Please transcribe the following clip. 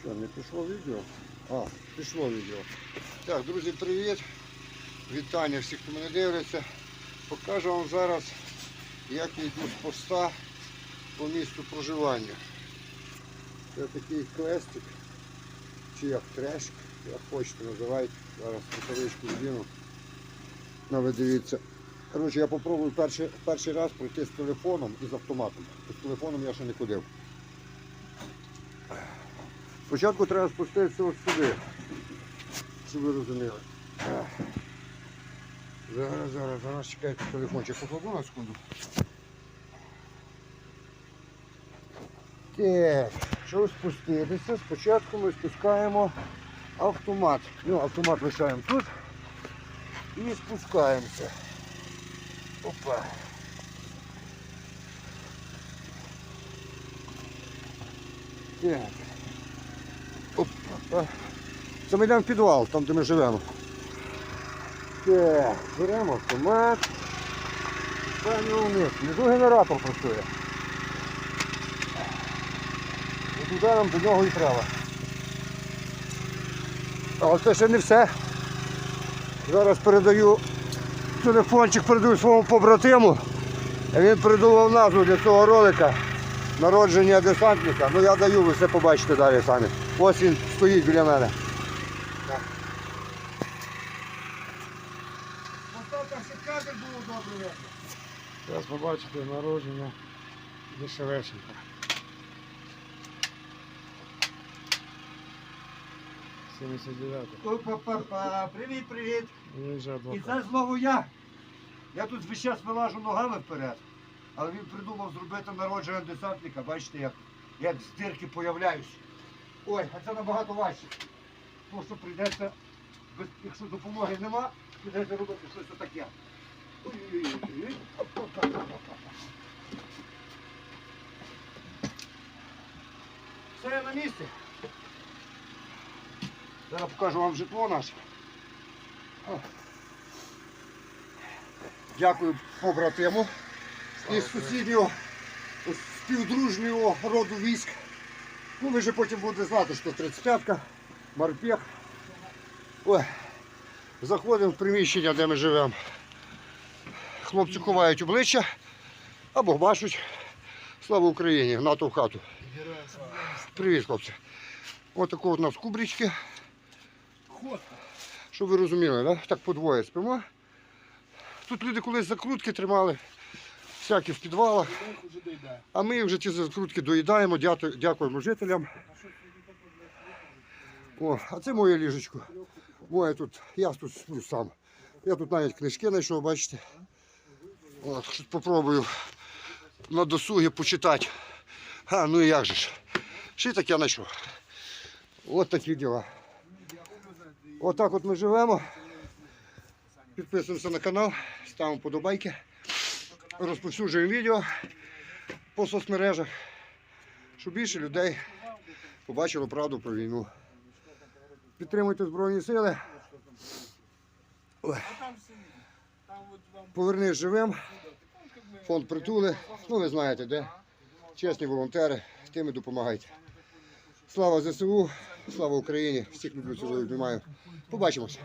Що, не пішло відео? А, пішло відео. Так, друзі, привіт. Вітання всіх, хто мене дивиться. Покажу вам зараз, як я йду з поста по місту проживання. Це такий клестик, чи як трешк, як хочете називайте. Зараз рукавичку здіну. Ну, ви дивіться. Коротше, я попробую перший, перший раз пройти з телефоном і з автоматом. З телефоном я ще не ходив. Спочатку треба спуститися ось сюди, щоб ви розуміли. Зараз, зараз, зараз чекайте телефончик покладу на секунду. Так, щоб спуститися, спочатку ми спускаємо автомат. Ну, автомат лишаємо тут і спускаємося. Опа. Так. Це ми йдемо в підвал, там де ми живемо. Так, беремо автомат. Ставимо вниз. Внизу генератор працює. І туди нам до нього і треба. Але це ще не все. Зараз передаю телефончик передаю своєму побратиму. Він придумав назву для цього ролика. Народження десантника. Ну я даю, ви все побачите далі самі. Ось він стоїть біля мене. кадр було добре видно. Зараз побачите народження Дешевеченка. Привіт, привіт. І це знову я. Я тут весь час вилажу ногами вперед. Але він придумав зробити народження десантника, бачите, як, як з дирки появляюсь. Ой, а це набагато важче. Тому що прийдеться, без, якщо допомоги нема, прийдеться робити щось. Ой-ой-ой. Все я на місці. Зараз покажу вам житло наше. Дякую побратиму із сусіднього співдружнього роду військ. Ну, ви вже потім будете знати, що 35-ка, морпех. Ой. Заходимо в приміщення, де ми живемо. Хлопці ховають обличчя або бачать. Слава Україні! НАТО в хату. Привіт, хлопці. Ось тако у нас кубрички. Щоб ви розуміли, да? так по двоє спимо. Тут люди колись закрутки тримали, всякі в підвалах. А ми вже ці закрутки доїдаємо, дякуємо жителям. О, а це моє ліжечко. Моє тут, я тут сплю сам. Я тут навіть книжки знайшов, бачите. От, попробую на досугі почитати. А, ну і як же ж. Ще таке знайшов. От такі діла. Отак от ми живемо. Підписуємося на канал, ставимо подобайки, розповсюджуємо відео по соцмережах, щоб більше людей побачило правду про війну. Підтримуйте Збройні Сили. Повернись живим. Фонд притули. Ну ви знаєте де. Чесні волонтери, тим і допомагайте. Слава ЗСУ, слава Україні! Всіх люблю, цілую, обнімаю. Побачимося.